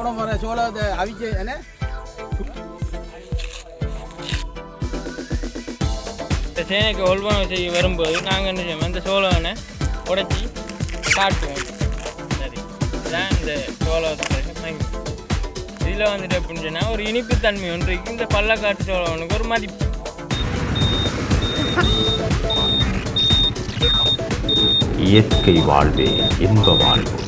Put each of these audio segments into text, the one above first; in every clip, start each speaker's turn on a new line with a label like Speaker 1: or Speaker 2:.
Speaker 1: போன முறை சோளத்தை அவிச்சு என்ன?
Speaker 2: இந்த சேனைக்கு ஒல்பனம் செய்ய வரும்போது நாங்கள் என்ன செய்வோம்? இந்த சோளனை உடைச்சி காட்டுவோம். சரி. இதான் இந்த மகிமை இதில் வந்துட்டு எப்படின்னு சொன்னால் ஒரு இனிப்பு தன்மை ஒன்று இருக்கு. இந்த பள்ளக்காட்டு சோளவனுக்கு ஒரு மதிப்பு.
Speaker 3: இயற்கை வாழ்வே இன்ப வாழ்வு.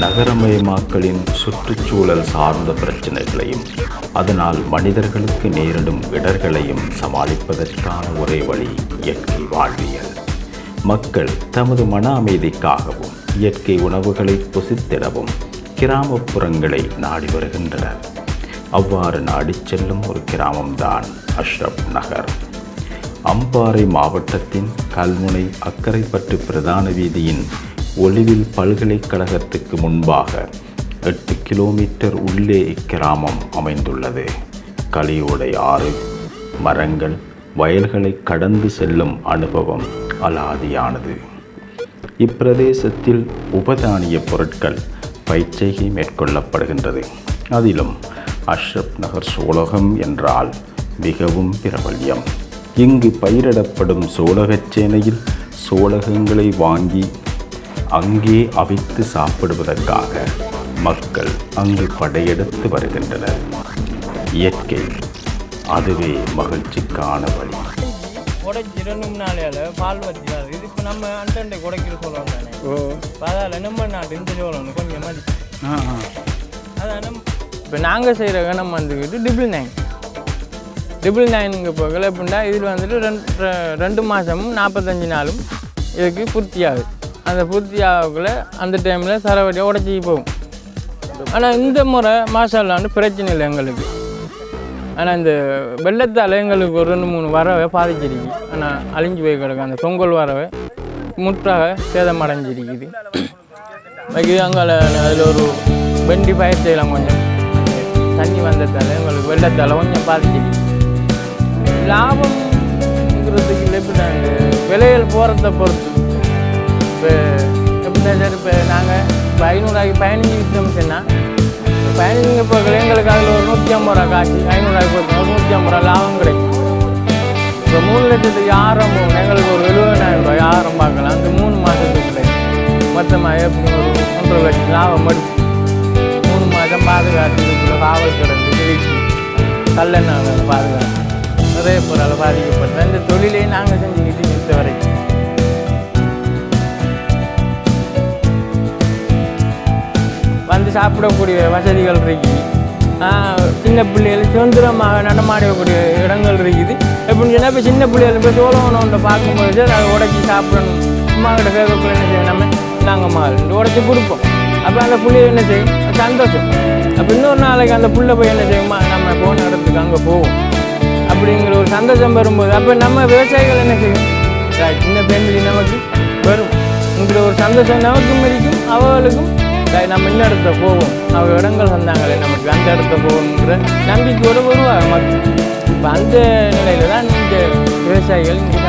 Speaker 3: நகரமயமாக்கலின் சுற்றுச்சூழல் சார்ந்த பிரச்சனைகளையும் அதனால் மனிதர்களுக்கு நேரிடும் இடர்களையும் சமாளிப்பதற்கான ஒரே வழி இயற்கை வாழ்வியல். மக்கள் தமது மன அமைதிக்காகவும் இயற்கை உணவுகளை புசித்திடவும் கிராமப்புறங்களை நாடி வருகின்றனர். அவ்வாறு நாடிச் செல்லும் ஒரு கிராமம்தான் அஷ்ரப் நகர். அம்பாறை மாவட்டத்தின் கல்முனை அக்கரைப்பட்டு பிரதான வீதியின் ஒளிவில் பல்கலைக்கழகத்துக்கு முன்பாக எட்டு கிலோமீட்டர் உள்ளே இக்கிராமம் அமைந்துள்ளது. களியோடை ஆறு மரங்கள் வயல்களை கடந்து செல்லும் அனுபவம் அலாதியானது. இப்பிரதேசத்தில் உபதானிய பொருட்கள் பயிற்சிகை மேற்கொள்ளப்படுகின்றது. அதிலும் அஷ்ரப் நகர் சோழகம் என்றால் மிகவும் பிரபல்யம். இங்கு பயிரிடப்படும் சோழகச் சேனையில் சோழகங்களை வாங்கி அங்கே அவித்து சாப்பிடுவதற்காக மக்கள் அங்கு படையெடுத்து வருகின்றனர். இயற்கை அதுவே மகிழ்ச்சிக்கான வழி.
Speaker 2: உடைச்சி ரெண்டு மூணு நாளையால் பால் வச்சுக்காது இது இப்போ நம்ம அண்டை உடைக்கிற சோளம் தானே? அதால் நம்ம நாட்டு இந்த சோளம் கொஞ்சம்
Speaker 1: ஆ
Speaker 2: அதான் இப்போ நாங்கள் செய்கிற கணம் வந்துக்கிட்டு டிபிள் நைன் டிபிள் நைனுங்க இப்போ எப்படின்னா இதில் வந்துட்டு ரெண்டு ரெண்டு மாதமும் நாற்பத்தஞ்சு நாளும் இதுக்கு பூர்த்தி ஆகுது அந்த பூர்த்தி ஆகக்குள்ளே அந்த டைமில் சரவடியாக உடச்சி போகும். ஆனால் இந்த முறை மாசால பிரச்சனை இல்லை எங்களுக்கு. ஆனால் இந்த வெள்ளத்தால் எங்களுக்கு ஒரு ரெண்டு மூணு வரவை பாதிச்சிருக்கு. ஆனால் அழிஞ்சு போய் கிடக்கு. அந்த பொங்கல் வரவை முற்றாக சேதம் அடைஞ்சிருக்குது அங்கே அதில் ஒரு வெண்டி பயிர் செய்யலாம் கொஞ்சம். தண்ணி வந்ததால் எங்களுக்கு வெள்ளத்தால் கொஞ்சம் பாதிச்சிருக்கு. லாபம்ங்கிறதுக்கு இல்லை எப்படி நாங்கள் விலைகள் போகிறத பொறுத்து இப்போ எப்படின்னா சார் இப்போ நாங்கள் இப்போ ஐநூறுரூவாய்க்கு பதினஞ்சு விற்றோம் சொன்னால் பதினஞ்சு இப்போ எங்களுக்கு அதில் ஒரு நூற்றி ஐம்பது ரூபா காசு ஐநூறுரூவாய்க்கு போச்சு. ஒரு நூற்றி ஐம்பது ரூபா லாபம் கிடைக்கும். இப்போ மூணு லட்சத்துக்கு ஆயிரம் போகும் எங்களுக்கு ஒரு எழுபதாயிரம் ரூபாய் ஆயிரம் பார்க்கலாம் அந்த மூணு மாதத்துக்குள்ளே மொத்தமாக எப்படி ஒரு ஒன்றரை லட்சம் லாபம் எடுக்கும் மூணு மாதம் பாதுகாத்து காவல் கிடந்து திருச்சி கல்லெண்ணாவில் பாதுகாத்து நிறைய பொருளால் பாதிக்கப்பட்டது இந்த தொழிலே நாங்கள் செஞ்சுக்கிட்டு நிறுத்த வரைக்கும். சாப்பிடக்கூடிய வசதிகள் இருக்குது. சின்ன பிள்ளைகள் சுதந்திரமாக நடமாடக்கூடிய இடங்கள் இருக்குது. எப்படின்னு சொன்னால் இப்போ சின்ன பிள்ளைகள் இப்போ சோளம் ஒன்று பார்க்கும்போது அதை உடச்சி சாப்பிடணும். அம்மா கிட்ட கேட்கக்குள்ள என்ன செய்யும்? நம்ம நாங்கள் மாறி உடச்சி கொடுப்போம். அப்போ அந்த பிள்ளைகள் என்ன செய்யும்? சந்தோஷம். அப்போ இன்னொரு நாளைக்கு அந்த பிள்ளை போய் என்ன செய்யுமா? நம்ம போன இடத்துக்கு அங்கே போவோம். அப்படிங்கிற ஒரு சந்தோஷம் வரும்போது அப்போ நம்ம விவசாயிகள் என்ன செய்யும்? சின்ன ஃபேமிலி நமக்கு வரும். இங்கிற ஒரு சந்தோஷம் நமக்கும் இருக்கும் அவர்களுக்கும் right, நம்ம இந்த இடத்த போவோம். அவங்க இடங்கள் வந்தாங்களே நமக்கு அந்த இடத்த போகணுங்கிற நம்பிக்கையோடு வருவாங்க. மக்கள் இப்போ அந்த நிலையில் தான் இந்த விவசாயிகள் இங்கே